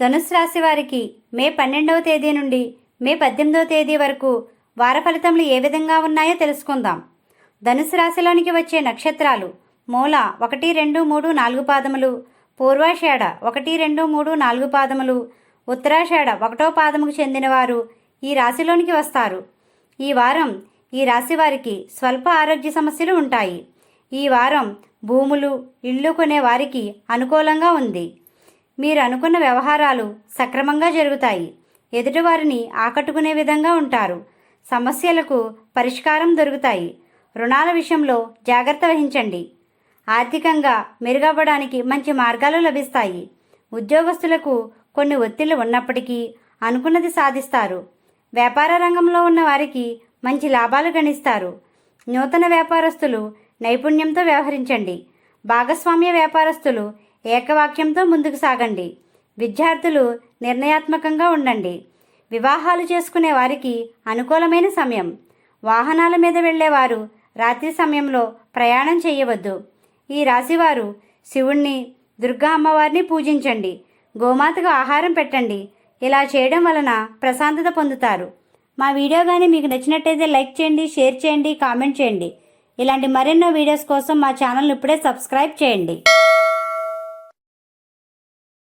ధనుసు రాశి వారికి మే పన్నెండవ తేదీ నుండి మే పద్దెనిమిదవ తేదీ వరకు వార ఫలితములు ఏ విధంగా ఉన్నాయో తెలుసుకుందాం. ధనుసు రాశిలోనికి వచ్చే నక్షత్రాలు మూల ఒకటి రెండు మూడు నాలుగు పాదములు పూర్వాషాఢ ఒకటి రెండు మూడు నాలుగు పాదములు ఉత్తరాషాఢ ఒకటో పాదముకు చెందినవారు ఈ రాశిలోనికి వస్తారు. ఈ వారం ఈ రాశి వారికి స్వల్ప ఆరోగ్య సమస్యలు ఉంటాయి. ఈ వారం భూములు ఇళ్ళు కొనే వారికి అనుకూలంగా ఉంది. మీరు అనుకున్న వ్యవహారాలు సక్రమంగా జరుగుతాయి. ఎదుటివారిని ఆకట్టుకునే విధంగా ఉంటారు. సమస్యలకు పరిష్కారం దొరుకుతాయి. రుణాల విషయంలో జాగ్రత్త వహించండి. ఆర్థికంగా మెరుగవ్వడానికి మంచి మార్గాలు లభిస్తాయి. ఉద్యోగస్తులకు కొన్ని ఒత్తిళ్ళు ఉన్నప్పటికీ అనుకున్నది సాధిస్తారు. వ్యాపార రంగంలో ఉన్న వారికి మంచి లాభాలు గణిస్తారు. నూతన వ్యాపారస్తులు నైపుణ్యంతో వ్యవహరించండి. భాగస్వామ్య వ్యాపారస్తులు ఏకవాక్యంతో ముందుకు సాగండి. విద్యార్థులు నిర్ణయాత్మకంగా ఉండండి. వివాహాలు చేసుకునే వారికి అనుకూలమైన సమయం. వాహనాల మీద వెళ్ళేవారు రాత్రి సమయంలో ప్రయాణం చేయవద్దు. ఈ రాశివారు శివుణ్ణి దుర్గా అమ్మవారిని పూజించండి. గోమాతకు ఆహారం పెట్టండి. ఇలా చేయడం వలన ప్రశాంతత పొందుతారు. మా వీడియో కానీ మీకు నచ్చినట్టయితే లైక్ చేయండి షేర్ చేయండి కామెంట్ చేయండి. ఇలాంటి మరెన్నో వీడియోస్ కోసం మా ఛానల్ని ఇప్పుడే సబ్స్క్రైబ్ చేయండి.